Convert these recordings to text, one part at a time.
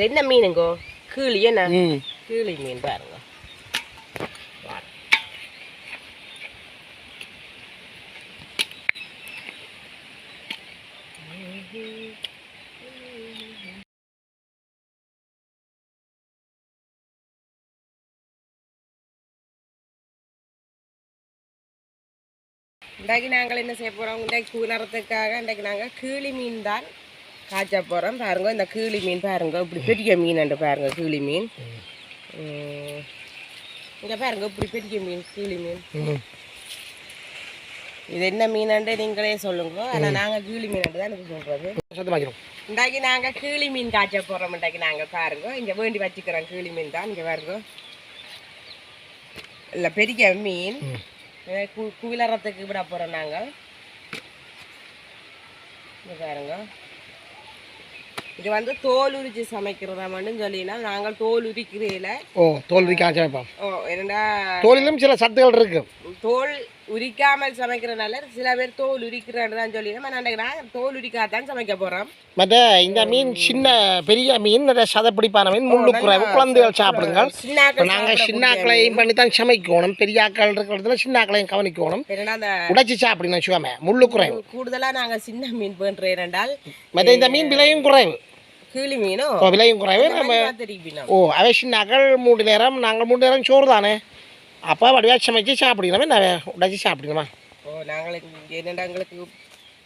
இது என்ன மீனுங்கோ கீழி என்ன ம் கீழி மீன் பாருங்க இன்றைக்கு நாங்கள் என்ன செய்ய போகிறோம் இன்றைக்கு கூலறதுக்காக இன்றைக்கு நாங்கள் கீழி மீன் தான் காய்ச்ச போகிறோம் பாருங்க இந்த கீழி மீன் பாருங்க. இப்படி பெரிய மீன் பாருங்க கீழி மீன். இங்கே பாருங்க இப்படி பெரிய மீன் கீழி மீன். இது என்ன மீனாண்டு நீங்களே சொல்லுங்க. ஆனால் நாங்கள் கீழி மீனாண்டு தான் எனக்கு சொல்கிறது இன்றைக்கு நாங்கள் கீழி மீன் காய்ச்ச போகிறோம் இன்றைக்கு நாங்கள் பாருங்க. இங்கே வேண்டி வச்சுக்கிறோம் கீழி மீன் தான். இங்கே பாருங்க. இல்லை பெரிய மீன். கு குவிலறத்துக்கு விட போகிறோம் நாங்கள் இங்க பாருங்க. இது வந்து தோல் உரிச்சு சமைக்கிறதா மட்டும் சொல்லினா நாங்கள் தோல் உரிக்கிறதில்ல ஓ தோல் உரிக்க ஆச்சு வைப்போம் ஓ என்னடா? தோலிலும் சில சத்துகள் இருக்கு. தோல் உரிக்காமல் சமைக்கிறனால சில பேர் தோல் உரிக்கிறேன்னு தான் சொல்லினா நான் தோல் உரிக்காதான் சமைக்க போகிறோம் மற்ற இந்த மீன் சின்ன பெரிய மீன் நிறைய சதப்பிடிப்பான மீன் முள்ளு குறைவு குழந்தைகள் சாப்பிடுங்க. நாங்கள் சின்னாக்களையும் பண்ணி தான் சமைக்கணும். பெரிய ஆக்கள் இருக்கிறதுல சின்னாக்களையும் கவனிக்கணும். உடைச்சி சாப்பிடணும் சுவாம முள்ளு குறைவு கூடுதலாக நாங்கள் சின்ன மீன் பண்ணுறேன் என்றால் மற்ற இந்த மீன் விலையும் குறைவு. கீழி மீனும் விலையும் குறைவு நம்ம ஓ அவை சின்னாக்கள் மூணு நேரம் நாங்கள் மூணு நேரம் சோறு தானே அப்போ வடிவாக சமைச்சு சாப்பிடணுமே நான் உடைச்சி சாப்பிடணுமா ஓ நாங்கள் இங்க என்னடா எங்களுக்கு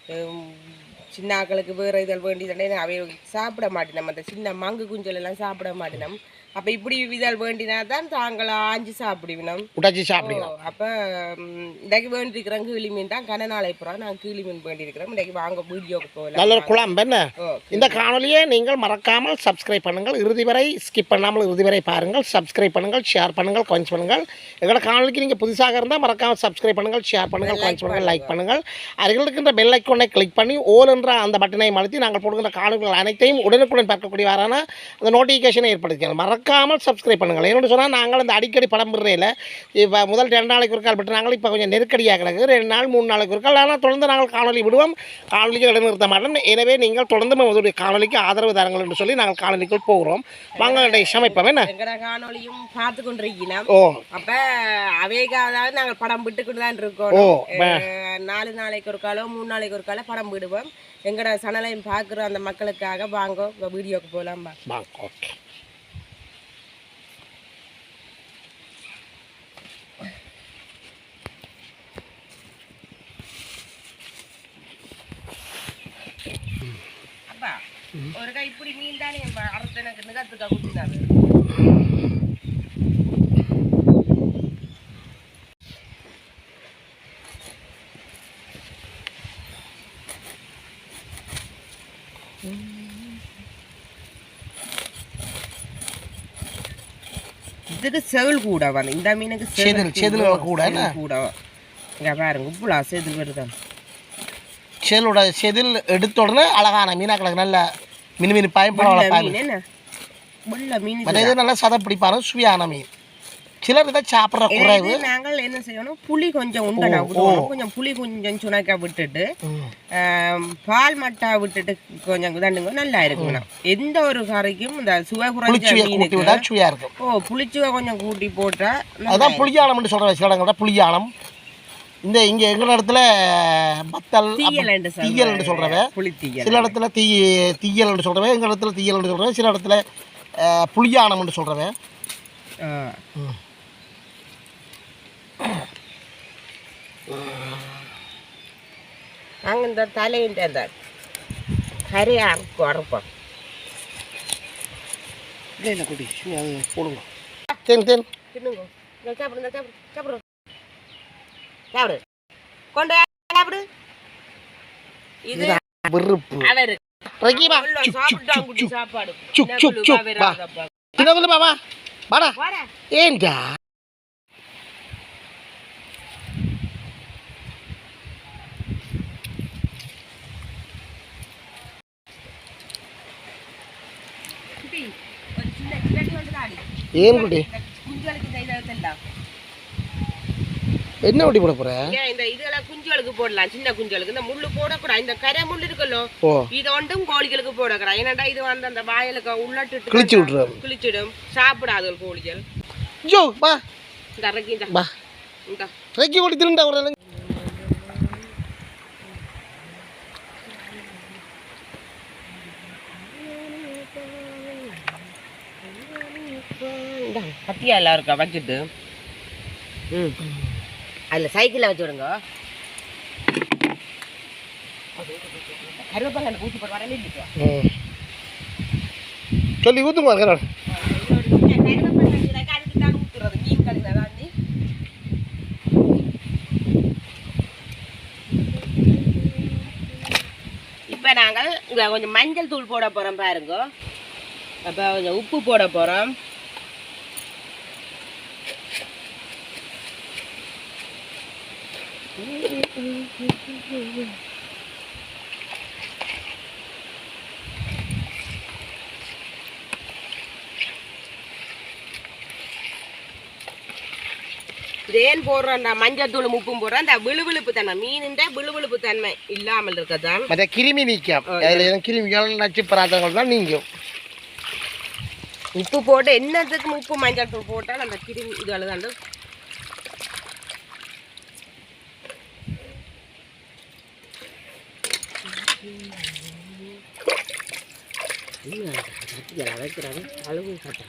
ஹம், சின்ன ஆக்களுக்கு வேறு இதழ் வேண்டியதுனே அவை சாப்பிட மாட்டினோம் அந்த சின்ன மங்கு குஞ்சல் எல்லாம் சாப்பிட மாட்டினோம் அப்போ இப்படி இதழ் வேண்டினா தான் தாங்கள் ஆஞ்சு சாப்பிடுவினோம். உடைச்சி சாப்பிடணும் அப்போ இன்றைக்கு வேண்டியிருக்கிறோம் கீழி மீன் தான் கன நாளை புறம் நாங்கள் கீழி மீன் வேண்டியிருக்கிறோம். இன்றைக்கு வாங்க வீடியோக்கு போகலாம். நல்ல ஒரு குழம்பு என்ன? இந்த காணொலியை நீங்கள் மறக்காமல் சப்ஸ்கிரைப் பண்ணுங்கள். இறுதி வரை ஸ்கிப் பண்ணாமல் இறுதி வரை பாருங்கள். சப்ஸ்கிரைப் பண்ணுங்கள் ஷேர் பண்ணுங்கள் கமெண்ட்ஸ் பண்ணுங்கள். எங்களோட காணொலிக்கு நீங்கள் புதுசாக இருந்தால் மறக்காமல் சப்ஸ்கிரைப் பண்ணுங்கள் ஷேர் பண்ணுங்கள் கமெண்ட்ஸ் பண்ணுங்கள் லைக் பண்ணுங்கள். அருகில் இருக்கின்ற பெல் ஐக்கோனை கிளிக் பண்ணி ஓல் என்ற அந்த பட்டனை அழுத்தி நாங்கள் போடுகின்ற காணொலிகள் அனைத்தையும் உடனுக்குடன் பார்க்கக்கூடியவாறான அந்த நோட்டிஃபிகேஷனை ஏற்படுத்திக்கலாம் மறக்காமல் சப்ஸ்கிரைப் பண்ணுங்கள் என்னென்னு சொன்னால் நாங்கள் இந்த அடிக்கடி படம் பெறல இப்போ முதல் ரெண்டு நாளைக்கு ஒரு கால் பட்டு நாங்கள் இப்போ கொஞ்சம் நெருக்கடியாக கிடக்கு ரெண்டு நாள் மூணு நாளைக்கு ஒரு கால். ஆனால் தொடர்ந்து நாங்கள் காணொலி விடுவோம். காணொலிக்கு இடைநிறுத்த மாட்டோம். எனவே நீங்கள் தொடர்ந்து நம்மளுடைய காணொலிக்கு ஆதரவு தாருங்கள் என்று சொல்லி நாங்கள் காணொலிக்குள் போகிறோம். வாங்க இன்றைய சமைப்போம். என்ன? காணொலியும் பார்த்து கொண்டிருக்கிறோம் ஓ. அப்ப அவைக்கு அதாவது நாங்கள் படம் விட்டுக்கிட்டு தான் ஓ, இருக்கோம் அஹ், நாலு நாளைக்கு ஒரு காலம் மூணு நாளைக்கு ஒரு காலம் படம் விடுவோம். எங்கட சனலையும் பார்க்குற அந்த மக்களுக்காக. வாங்க வீடியோக்கு போகலாம் வாங்க ஓகே அப்பா ஒரு கை இப்படி மீன் தானே அறுத்து எனக்கு நிகத்துக்கா குத்தினாரு இதுக்கு செவில் கூட வந்து இந்த மீனுக்கு செதில், செதில் கூட? கூட இங்க பாருங்க உப்புலா செதில் வருதான் செதிலோட செதில் எடுத்த உடனே அழகான மீனா கிடக்கு நல்ல பரவாயில்ல மீன் என்ன? வெள்ளை மீன் மற்ற இது நல்லா சதை பிடிப்பான சுவையான மீன். சிலர் இதை சாப்பிட்ற குறைவு. நாங்கள் என்ன செய்யணும் புளி கொஞ்சம் உண்டனா கொஞ்சம் புளி கொஞ்சம் சுணக்க விட்டுட்டு பால் மட்டா விட்டுட்டு கொஞ்சம் இதாண்டுங்க நல்லா இருக்குங்கண்ணா. எந்த ஒரு கறிக்கும் இந்த சுவை குறைஞ்ச மீனுக்கு சுவையாக இருக்கும். ஓ புளிச்சுவை கொஞ்சம் கூட்டி போட்டா அதுதான் புளியானம்னு சொல்கிறேன் சில இடங்கள்ல புளியானம் இந்த இங்கே எங்கள் இடத்துல பத்தல் தீயலண்டு தீயல்னு சொல்கிறவ தீயல் சில இடத்துல தீ தீயல்னு சொல்கிறவன் எங்கள் இடத்துல தீயல்னு சொல்கிறவன் சில இடத்துல அஹ், புளியானம்னு சொல்கிறவன் ஆ. நாங்கள் இந்த தலையின் அந்த கரையா குறைப்போம் இல்லை குட்டி அது போடுங்க. தேன் தேன். தின்னுங்க. இந்த சாப்பிடு இந்த சாப்பிடு சாப்பிடு. சாப்பிடு. கொண்டு சாப்பிடு. இது வெறுப்பு. சுக் சாப்பாடு. சின்னதுல பாபா வாடா. ஆடி ஏன் குட்டி குஞ்சுகளுக்கு இந்த இதை தந்தா என்ன வட்டி போட போற? இந்த இதெல்லாம் குஞ்சுகளுக்கு போடலாம் சின்ன குஞ்சுகளுக்கு. இந்த முள்ளு போடக்கூடாது இந்த கரை முள்ளு இருக்குல்லோ ஓ. இது ஒன்றும் கோழிகளுக்கு போடக்கூடாது. ஏன்னாடா இது வந்து அந்த வாயலுக்கு உள்ளட்டு கிழிச்சு விட்டுரும். கிழிச்சிடும். சாப்பிடாது கோழிகள். ஜோ பா இந்த இந்த. பா இந்த. ரெக்கி ஓடி திருண்டா ஒரு கத்தியா எல்லாம் இருக்கா? வச்சுட்டு. ம். அதில் சைக்கிளில் வச்சு விடுங்க. சொல்லி ஊற்றுமா இருக்கிறான் இப்போ நாங்கள் இங்க கொஞ்சம் மஞ்சள் தூள் போட போகிறோம் பாருங்க. அப்போ கொஞ்சம் உப்பு போட போகிறோம் இது ஏன் போடுறோம் மஞ்சள் தூள் உப்பும் போடுறோம் அந்த விழுவிழுப்பு தன்மை மீனுன்ற விழுவிழுப்பு தன்மை இல்லாமல் இருக்கதான் மற்ற கிருமி நீக்கம். அதில் கிருமிகள் நச்சு பராத்தங்கள் தான் நீங்கும். உப்பு போட்டு என்னத்துக்கு உப்பு மஞ்சள் தூள் போட்டால் அந்த கிருமி இது அழுதாண்டு வைக்கிறாங்க. அளவு காட்டா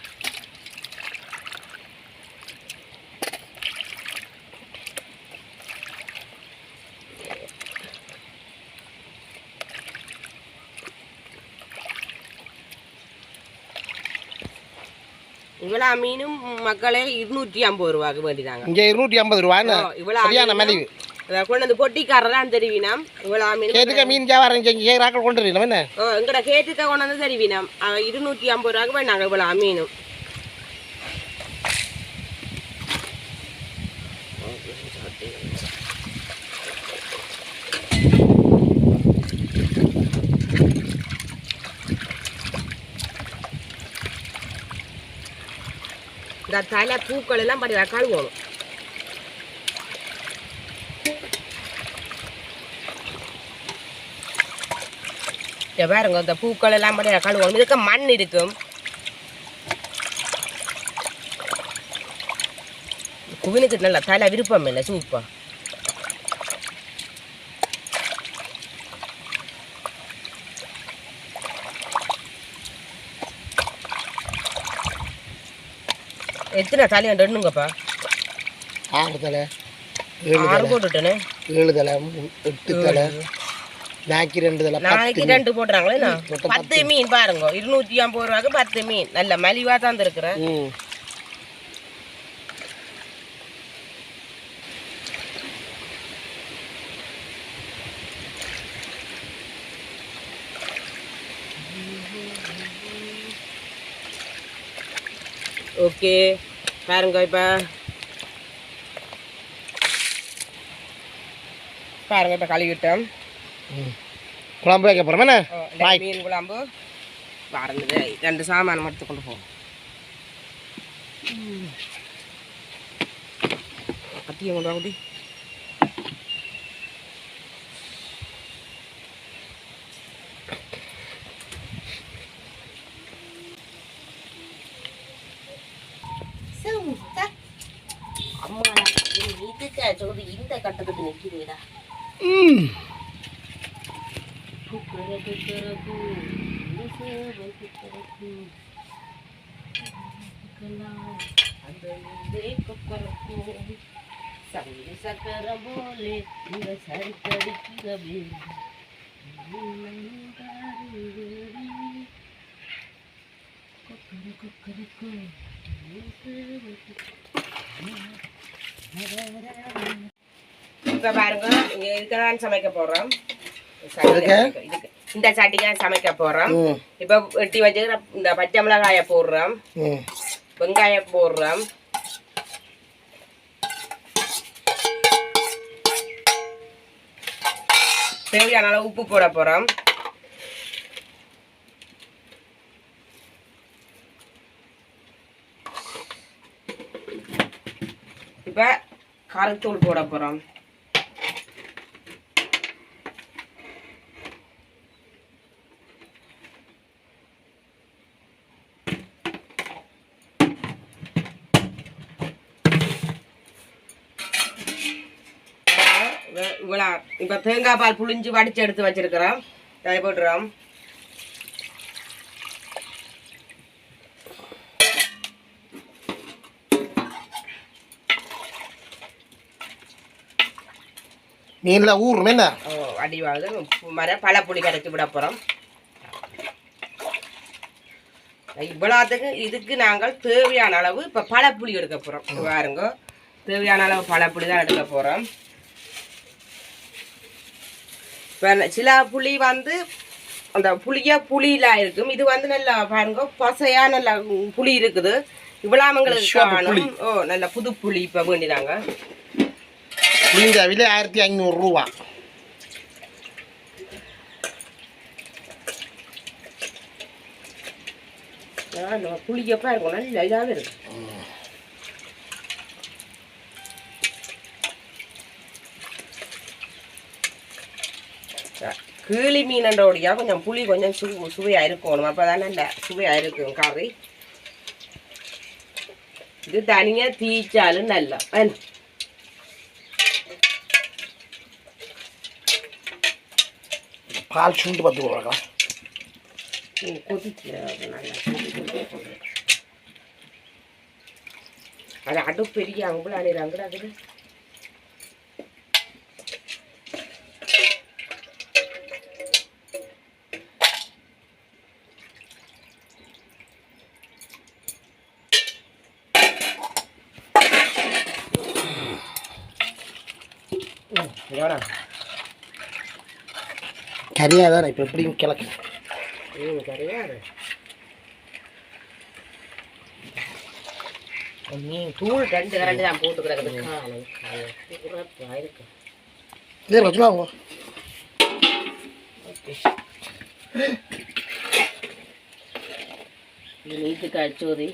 இவ்வளோ மீனும் மக்களே இருநூற்றி ஐம்பது ரூபாய்க்கு வேண்டிதாங்க. இங்கே இருநூற்றி ஐம்பது ரூபான்னு சரியான அதை கொண்டு வந்து பொட்டிக்காரரான் தெரிவினம் இவ்வளோ மீன் மீன் வியாபாரம் செஞ்சு கேட்குறாக்கள் கொண்டு வரணும் என்ன? ஓ எங்கட கேட்டுக்க கொண்டு வந்து தெரிவினம் இருநூற்றி ஐம்பது ரூபாய்க்கு வேணாங்க இவ்வளோ மீனும் இந்த தலை பூக்கள் எல்லாம் படி கழுவணும் இங்க பாருங்க இந்த பூக்கள் எல்லாம் படி கழுவணும் இதுக்கு மண் இருக்கும். குவினுக்கு நல்ல தலை விருப்பம் இல்லை சூப்பா. எத்தனை தலை ரெண்டுங்கப்பா ஆறு தலை ஆறு போட்டுட்டேனே. ஏழு தலை எட்டு தலை. நாக்கி ரெண்டு நாளைக்கு ரெண்டு போட்டுறாங்களே மொத்தம் பத்து. மீன் பாருங்க. இருநூத்தி ஐம்பது ரூபாய்க்கு பத்து மீன். நல்ல மலிவா தான் இருக்கிறேன் ஓகே. பாருங்க இப்ப. பாருங்க இப்ப கழுவிட்டோம் ம். குழம்பு வைக்க போகிறோம் என்ன? மீன் குழம்பு. பாருங்க ரெண்டு சாமான் மட்டும் கொண்டு போவோம் கத்தியை கொண்டு வாங்கடி அம்மா இதுக்கு இந்த கட்டத்துக்கு நிற்கிறீடா ம். சக்கரம் போலே இந்த சரித்தடிக்கிறவே இப்ப பாருங்க இங்க இதுக்கு சமைக்க போறோம் எதுக்கு? இதுக்கு இந்த சட்டிக்கு தான் சமைக்க போறோம். இப்ப வெட்டி வச்சு இந்த பச்சை மிளகாய போடுறோம். வெங்காயம் போடுறோம். தேவையான அளவு உப்பு போட போறோம். இப்ப காரத்தூள் போட போகிறோம் இவ்வளோ இப்போ தேங்காய் பால் புளிஞ்சு வடிச்சு எடுத்து வச்சிருக்கிறோம். அதை போட்டுறோம். மீனில் ஊறும் என்ன? ஓ, அடிவாகுது மர பழப்புளி கரைச்சி விட போகிறோம் இவ்வளோத்துக்கு இதுக்கு நாங்கள் தேவையான அளவு இப்போ பழப்புளி எடுக்க போகிறோம் பாருங்க. தேவையான அளவு பழப்புளி தான் எடுக்க போகிறோம் சில புளி வந்து அந்த புளியா புளியில இருக்கும். இது வந்து நல்லா பாருங்க பசையா நல்ல புளி இருக்குது. புளி. காணும். ஓ நல்ல புது புளி இப்போ வேண்டினாங்க இந்த விலை ஆயிரத்தி ஐநூறுரூவா நம்ம புளியப்பா இருக்கும் நல்ல இதாகவே இருக்கு. கீழி மீனண்டோடையா கொஞ்சம் புளி கொஞ்சம் சு சுவையாக இருக்கணும் அப்போ தான் நல்ல சுவையாக இருக்கும் கறி. இது தனியாக தீச்சாலும் நல்லா. பால் சுண்டு பத்து ரூபா ம், கொதிச்சு அது அடுப்பு பெரிய அங்குல அணிறாங்க அது எவ்வளோ கரியாக தானே இப்போ எப்படியும் கிழக்கு ம் கிடையாது மீன் தூள் ரெண்டு கரண்டி தான் போட்டு கிடக்குது காலை காலை உரப்பா இருக்கு இதே வச்சுலாங்க இது நீட்டுக்கு அச்சோதி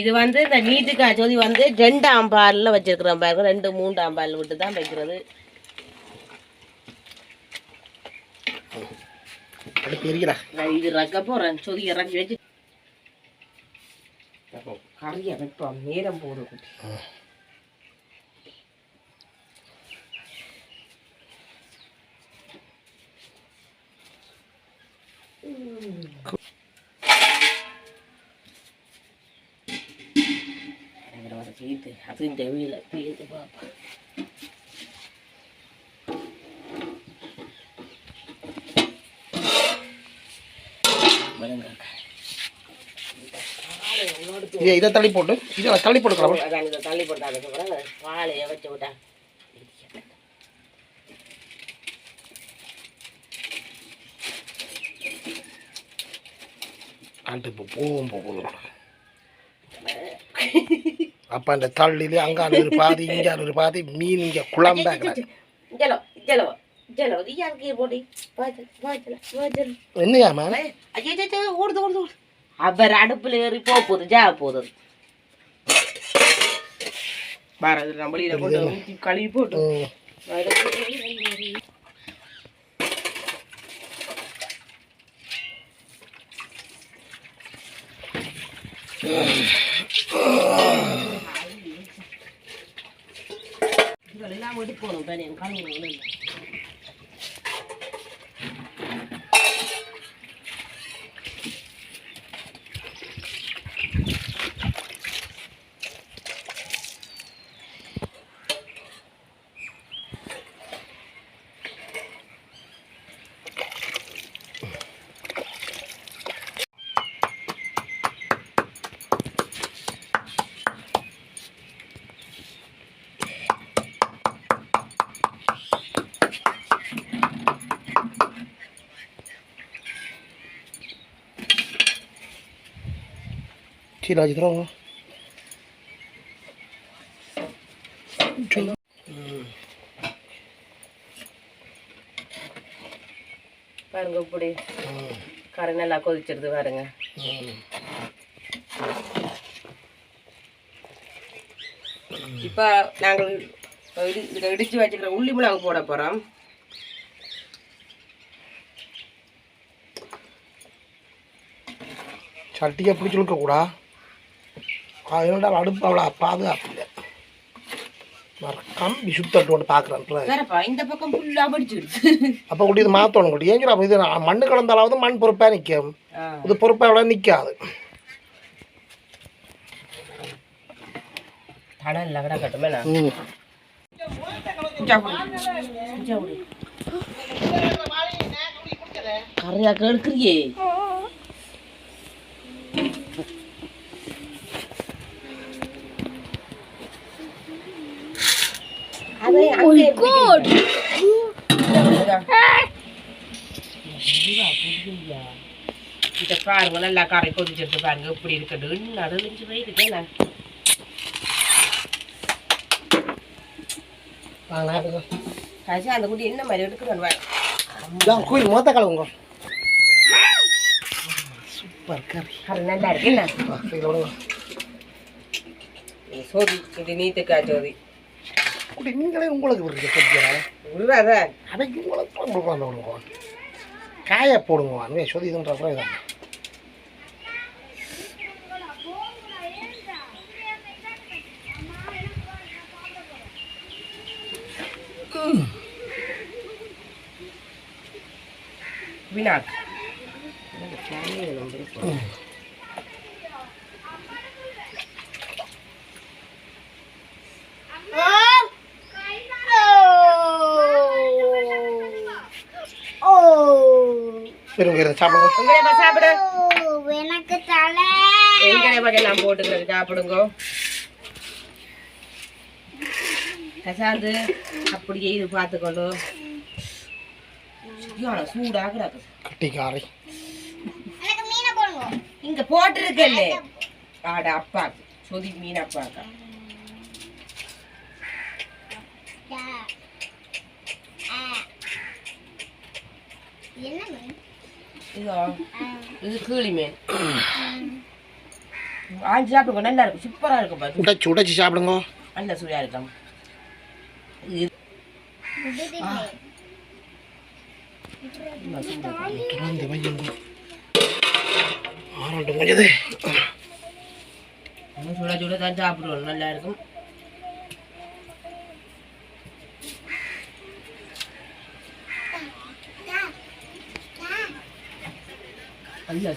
இது வந்து இந்த நீட்டுக்கு அச்சோதி வந்து ரெண்டாம் பாலில் வச்சிருக்கிறோம் பாருங்க. ரெண்டு மூன்றாம் பால் விட்டு தான் வைக்கிறது இது ரக்க போகிறேன் சொதி இறக்கி வச்சு. கறியை வைப்போம் நேரம் போடுது குட்டி. செய்து அதுவும் தெரியல பேசு பாப்பா இதை தள்ளி போட்டு இதை தள்ளி போட்டுக்கலாம் அதான் இதை தள்ளி போட்டாங்க பிறகு வாழையை வச்சு விட்டா ஆண்டு இப்போ போகும் போகுது அப்போ அந்த தள்ளிலே அங்கான ஒரு பாதி இங்கான ஒரு பாதி மீன் இங்கே போட்டி வாஜல் என்னையாமா ஓடுது ஓடுது அவர் அடுப்புல ஏறி போக போகுது ஜா போகுது. பாரது நம்மள கொண்டு ஊற்றி கழுவி போட்டு. വീട്ടിൽ പോകണം പനിയും കളി പോകുന്നില്ല இதெல்லாம் வெடி போகணும் தானே கழுவு சரி வச்சுக்கிறோம் பாருங்க இப்படி. கரை நல்லா கொதிச்சிருது பாருங்க. இப்போ நாங்கள் இடி- இதை இடித்து வச்சுக்கிற உள்ளி மிளகு போட போகிறோம் சட்டியை பிடிச்சி இழுக்கக்கூடா அது என்னடா அடுப்பு அவ்வளோ பாதுகாப்பு இல்லை மறக்காம ஒன்று பார்க்குறேன் இந்த பக்கம் ஃபுல்லாக படிச்சுடுச்சு அப்போ குட்டி இது மாற்றணும் ஏன் அப்போ இது மண்ணு கலந்தாலாவது மண் பொறுப்பாக நிற்கும் இது பொறுப்பாக எவ்வளோ நிற்காது தடல்ல கிடக்கட்டுமே கேட்குறியே இதை பாருங்க நல்லா கரை கொதிச்சிருக்கு பாருங்க இப்படி இருக்குது நடுநிஞ்சு போய் இருக்கேன் நான் வாங்க கடைசி அந்த குட்டி என்ன? மாதிரி எடுக்கிறேன் இதான் கோயில் மொத்த கலவுங்க சூப்பர் கறி கரை நல்லா இருக்கு என்ன. சோதி இது நீத்துக்கா சோதி. குட்டி நீங்களே உங்களுக்கு சத்தியா விடுவாதான் அதைக்கு உங்களுக்கு உங்களுக்கு வந்து விடுங்க காய போடுங்க வாங்க சொல்லி இதுன்ற அப்புறம் இதான். வினாக் இருங்க சாப்பிடுங்க. சாப்பிடு. எனக்கு தலை. எங்கடைய பக்கம் நான் போட்டுக்கிறேன் சாப்பிடுங்க. கசாந்து அப்படியே இது பார்த்துக்கொண்டு சரியான சூடாக கிடக்கு. கட்டி காரை எனக்கு மீனை போடுங்க. இங்க போட்டிருக்கல்ல. ஆட அப்பா. சொதி மீன் அப்பாக்கா. என்ன இதோ இது கீழி மீன் ஆஞ்சு சாப்பிடுங்க. நல்லா இருக்கும். சூப்பரா இருக்கும் பாரு. உடைச்சு உடைச்சு சாப்பிடுங்க. நல்ல சுவையா இருக்கும். சுட தான் சாப்பிடுவோம் நல்லா இருக்கும். நல்லா